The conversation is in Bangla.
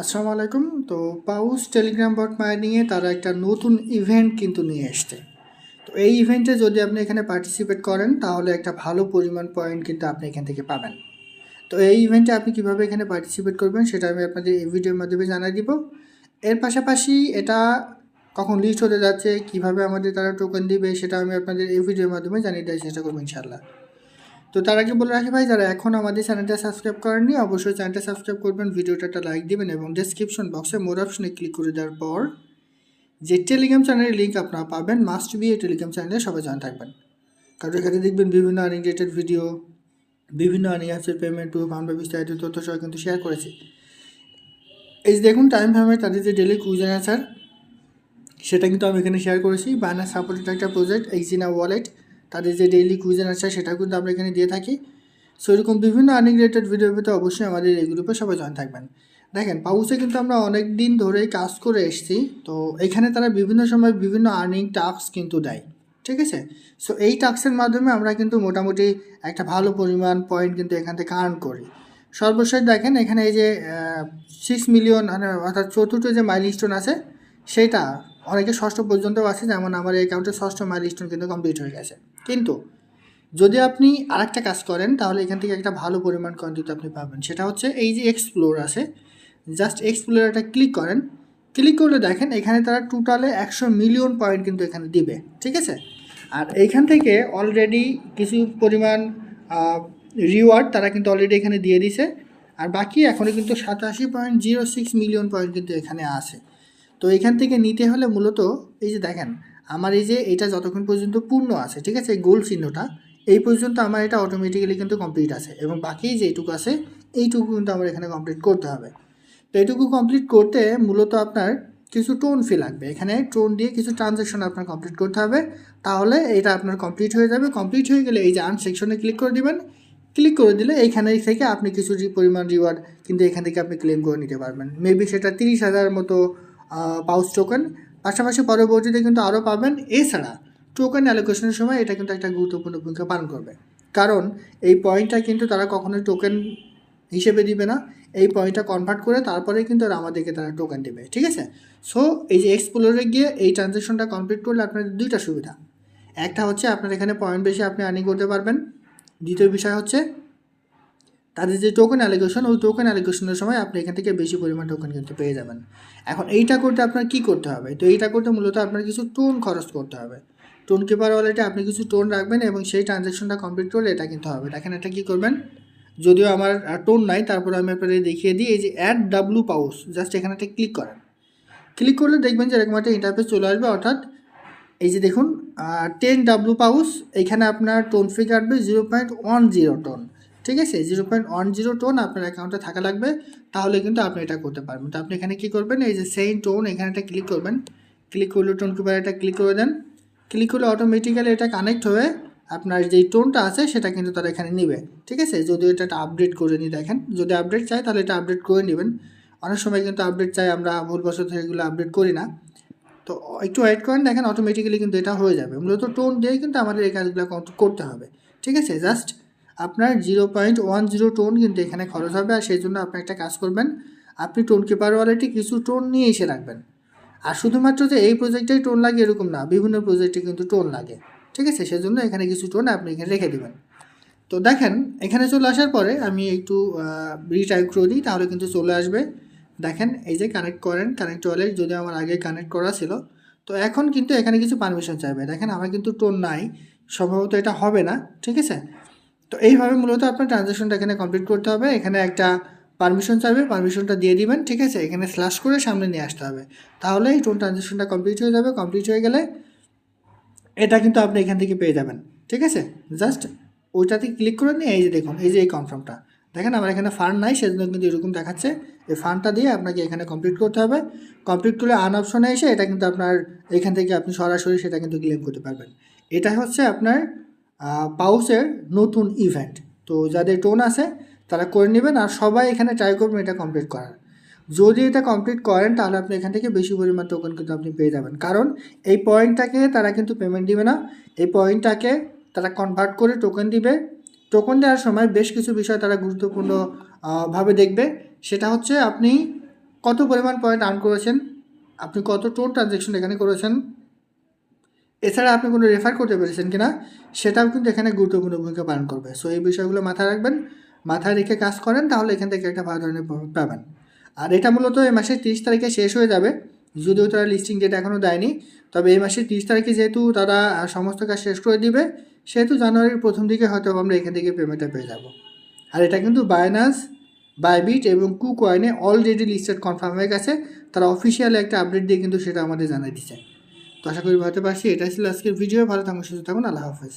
আসসালামু আলাইকুম তো পাউস টেলিগ্রাম বট মাইনিংয়ে তারা একটা নতুন ইভেন্ট কিন্তু নিয়ে এসছে। তো এই ইভেন্টে যদি আপনি এখানে পার্টিসিপেট করেন, তাহলে একটা ভালো পরিমাণ পয়েন্ট কিন্তু আপনি এখান থেকে পাবেন। তো এই ইভেন্টে আপনি কীভাবে এখানে পার্টিসিপেট করবেন, সেটা আমি আপনাদের এই ভিডিওর মাধ্যমে জানাই দিব। এর পাশাপাশি এটা কখন লিস্ট হতে যাচ্ছে, কীভাবে আমাদের তারা টোকেন দিবে, সেটা আমি আপনাদের এই ভিডিওর মাধ্যমে জানিয়ে দেওয়ার চেষ্টা করব ইনশাল্লাহ তো তার আগে বলে রাখি ভাই, যারা এখন আমাদের চ্যানেলটা সাবস্ক্রাইব করেননি, অবশ্যই চ্যানেলটা সাবস্ক্রাইব করবেন, ভিডিওটা একটা লাইক দিবেন এবং ডেসক্রিপশন বক্সে মোর অপশনে ক্লিক করে দেওয়ার পর যে টেলিগ্রাম চ্যানেলের লিঙ্ক আপনারা পাবেন মাস্ট বি এই টেলিগ্রাম চ্যানেলে সবাই জানা থাকবেন। কারণ এখানে দেখবেন বিভিন্ন আর্নিং রিলেটেড ভিডিও বিভিন্ন আর্নিং অ্যাপসের পেমেন্ট প্রুফ আমরা বিস্তারিত তথ্য সহ কিন্তু শেয়ার করেছি। এই যে দেখুন টাইম ফ্যামে তাদের যে ডেলি কুইজন অ্যান্সার সেটা কিন্তু আমি এখানে শেয়ার করেছি। বায়ানা সাপোর্টেড একটা প্রজেক্ট এইজিনা ওয়ালেট তাদের যে ডেইলি কুইজন আছে সেটাও কিন্তু আমরা এখানে দিয়ে থাকি। সো এরকম বিভিন্ন আর্নিং রিলেটেড ভিডিও পেতে অবশ্যই আমাদের এই গ্রুপে সবাই জয়েন থাকবেন। দেখেন, পাউসে কিন্তু আমরা অনেক দিন ধরেই কাজ করে এসেছি। তো, এখানে তারা বিভিন্ন সময় বিভিন্ন আর্নিং টাস্ক কিন্তু দেয়। ঠিক আছে? সো এই টাস্কের মাধ্যমে আমরা কিন্তু মোটামুটি একটা ভালো পরিমাণ পয়েন্ট কিন্তু এখান থেকে আর্ন করি। সর্বশেষ দেখেন, এখানে এই যে সিক্স মিলিয়ন মানে অর্থাৎ চতুর্থ যে মাইল স্টোন আছে, সেটা অনেকে ষষ্ঠ পর্যন্ত আছে। যেমন আমার এই অ্যাকাউন্টে ষষ্ঠ মাইল স্টোন কিন্তু কমপ্লিট হয়ে গেছে। কিন্তু যদি আপনি আরেকটা কাজ করেন, তাহলে এখান থেকে একটা ভালো পরিমাণ কয়েন কিন্তু আপনি পাবেন। সেটা হচ্ছে এই যে এক্সপ্লোর আছে জাস্ট এক্সপ্লোরারটা ক্লিক করেন। ক্লিক করলে দেখেন এখানে তারা টোটালে একশো মিলিয়ন পয়েন্ট কিন্তু এখানে দিবে, ঠিক আছে? আর এইখান থেকে অলরেডি কিছু পরিমাণ রিওয়ার্ড তারা কিন্তু অলরেডি এখানে দিয়ে দিছে। আর বাকি এখনও কিন্তু সাতাশি point zero six million point কিন্তু এখানে আছে। তো এখান থেকে নিতে হলে মূলত এই যে দেখেন আমার এই যে এটা যতক্ষণ পর্যন্ত পূর্ণ আছে, ঠিক আছে? গোল চিহ্নটা, এই পর্যন্ত আমার এটা অটোমেটিক্যালি কিন্তু কমপ্লিট আছে এবং বাকি যেইটুকু আছে, এইটুকু কিন্তু আমার এখানে কমপ্লিট করতে হবে। তো এইটুকু কমপ্লিট করতে মূলত আপনার কিছু টোন ফি লাগবে। এখানে টোন দিয়ে কিছু ট্রানজ্যাকশন আপনার কমপ্লিট করতে হবে। তাহলে এটা আপনার কমপ্লিট হয়ে যাবে। কমপ্লিট হয়ে গেলে এই যে আর্ন সেকশনে ক্লিক করে দিবেন। ক্লিক করে দিলে এইখানে থেকে আপনি কিছু পরিমাণ রিওয়ার্ড কিন্তু এখান থেকে আপনি ক্লেম করে নিতে পারবেন। মেবি সেটা তিরিশ হাজার মতো পাউচ টোকেন পাশাপাশি পরবর্তীতে কিন্তু আরও পাবেন, এছাড়া টোকেন অ্যালোকেশনের সময় এটা কিন্তু একটা গুরুত্বপূর্ণ ভূমিকা পালন করবে। কারণ এই পয়েন্টটা কিন্তু তারা কখনোই টোকেন হিসেবে দিবে না, এই পয়েন্টটা কনভার্ট করে তারপরে কিন্তু আমাদেরকে তারা টোকেন দেবে, ঠিক আছে? সো এই যে এক্সপ্লোরে গিয়ে এই ট্রানজ্যাকশনটা কমপ্লিট করলে আপনাদের দুইটা সুবিধা। একটা হচ্ছে আপনার এখানে পয়েন্ট বেশি আপনি আর্নিং করতে পারবেন। দ্বিতীয় বিষয় হচ্ছে তাদের যে টোকেন অ্যালিগেশন ওই টোকেন অ্যালিগেশনের সময় আপনি এখান থেকে বেশি পরিমাণ টোকেন কিন্তু পেয়ে যাবেন। এখন এইটা করতে আপনার কি করতে হবে? তো এইটা করতে মূলত আপনার কিছু টোন খরচ করতে হবে। টোন কিপার ওয়ালেটে আপনি কিছু টোন রাখবেন এবং সেই ট্রানজ্যাকশনটা কমপ্লিট করলে এটা কিন্তু হবে। দেখেন এটা কী করবেন? যদিও আমার টোন নাই, তারপরে আমি আপনাদের দেখিয়ে দিই। এই যে অ্যাড ডাব্লু পাউস জাস্ট এখানে একটা ক্লিক করেন। ক্লিক করলে দেখবেন যে এরকম একটা ইন্টারফেস চলে আসবে, অর্থাৎ এই যে দেখুন টেন ডাব্লু পাউস এখানে আপনার টোন ফি কাটবে zero point one zero ton ঠিক আছে? Zero point one zero ton আপনার অ্যাকাউন্টে থাকা লাগবে। তাহলে কিন্তু আপনি এটা করতে পারবেন। তো আপনি এখানে কী করবেন? এই যে সেই টোন এখানে একটা ক্লিক করবেন। ক্লিক করলে টোন কিপার এটা ক্লিক করে দেন। ক্লিক করলে অটোমেটিক্যালি এটা কানেক্ট হয়ে আপনার যেই টোনটা আছে, সেটা কিন্তু তারা এখানে নেবে। ঠিক আছে? যদি এটা একটা আপডেট করে নিই, দেখেন। যদি আপডেট চাই তাহলে এটা আপডেট করে নেবেন। অনেক সময় কিন্তু আপডেট চাই, আমরা ভুলবশত এগুলো আপডেট করি না। তো একটু ওয়েট করেন, দেখেন অটোমেটিক্যালি কিন্তু এটা হয়ে যাবে। মূলত টোন দিয়ে কিন্তু আমাদের এই কাজগুলো করতে হবে। ঠিক আছে? জাস্ট আপনার zero point one zero ton কিন্তু এখানে খরচ হবে আর সেই জন্য আপনি একটা কাজ করবেন, আপনি টোন কিপার ওয়ালেটে কিছু টোন নিয়ে এসে রাখবেন। আর শুধুমাত্র যে এই প্রজেক্টেই টোন লাগে এরকম না, বিভিন্ন প্রজেক্টে কিন্তু টোন লাগে, ঠিক আছে? সেজন্য এখানে কিছু টোন আপনি এখানে রেখে দেবেন। তো দেখেন, এখানে চলে আসার পরে আমি একটু রিটাইপ করে দিই, তাহলে কিন্তু চলে আসবে। দেখেন, এই যে কানেক্ট করেন কানেক্ট ওয়ালেট যদি আমার আগে কানেক্ট করা ছিল। তো এখন কিন্তু এখানে কিছু পারমিশন চাইবে। দেখেন, আমার কিন্তু টোন নাই, সম্ভবত এটা হবে না, ঠিক আছে? তো এইভাবে মূলত আপনার ট্রানজ্যাকশনটা এখানে কমপ্লিট করতে হবে। এখানে একটা পারমিশন চাইবে পারমিশনটা দিয়ে দিবেন, ঠিক আছে? এখানে স্ল্যাশ করে সামনে নিয়ে আসতে হবে। তাহলে এই টোন ট্রানজ্যাকশনটা কমপ্লিট হয়ে যাবে। কমপ্লিট হয়ে গেলে এটা কিন্তু আপনি এখান থেকে পেয়ে যাবেন, ঠিক আছে? জাস্ট ওইটাতে ক্লিক করে নিয়ে এই যে দেখুন, এই যে এই কনফার্মটা দেখেন আমার এখানে ফান্ড নাই, সেজন্য কিন্তু এরকম দেখাচ্ছে। এই ফান্ডটা দিয়ে আপনাকে এখানে কমপ্লিট করতে হবে। কমপ্লিট করলে আন অপশনে এসে এটা কিন্তু আপনার এখান থেকে আপনি সরাসরি সেটা কিন্তু ক্লেম করতে পারবেন। এটা হচ্ছে আপনার পাউসের নতুন ইভেন্ট তো যাদের টোন আছে তারা করে নেবেন আর সবাই এখানে ট্রাই করবেন এটা কমপ্লিট করার। যদি এটা কমপ্লিট করেন তাহলে আপনি এখান থেকে বেশি পরিমাণ টোকেন কিন্তু আপনি পেয়ে যাবেন। কারণ এই পয়েন্টটাকে তারা কিন্তু পেমেন্ট দিবে না। এই পয়েন্টটাকে তারা কনভার্ট করে টোকেন দিবে। টোকেন দেওয়ার সময় বেশ কিছু বিষয় তারা গুরুত্বপূর্ণ আহ, ভাবে দেখবে। সেটা হচ্ছে আপনি কত পরিমাণ পয়েন্ট আর্ন করেছেন আপনি কত টোন ট্রানজ্যাকশন এখানে করেছেন এছাড়া আপনি কোনো রেফার করতে পেরেছেন কিনা, সেটাও কিন্তু এখানে গুরুত্বপূর্ণ ভূমিকা পালন করবে। সো এই বিষয়গুলো মাথায় রাখবেন, মাথায় রেখে কাজ করেন, তাহলে এখান থেকে একটা ভালো ধরনের প্রফিট পাবেন। আর এটা মূলত এই মাসের তিরিশ তারিখে শেষ হয়ে যাবে, যদিও তারা লিস্টিং ডেট এখনও দেয়নি, তবে এই মাসের তিরিশ তারিখে যেহেতু তারা সমস্ত কাজ শেষ করে দিবে, সেহেতু জানুয়ারির প্রথম দিকে হয়তো আমরা এখান থেকে পেমেন্টটা পেয়ে যাব। আর এটা কিন্তু বায়নাস বাইবিট এবং কু কয়েনে অলরেডি লিস্টেড কনফার্ম হয়ে গেছে, তারা অফিসিয়াল একটা আপডেট দিয়ে কিন্তু সেটা আমাদের জানাই দিচ্ছে। তো আশা করি ভাবতে পারছি। এটাই ছিল আজকের ভিডিও। ভালো থাকুন সুস্থ থাকুন আল্লাহ হাফেজ।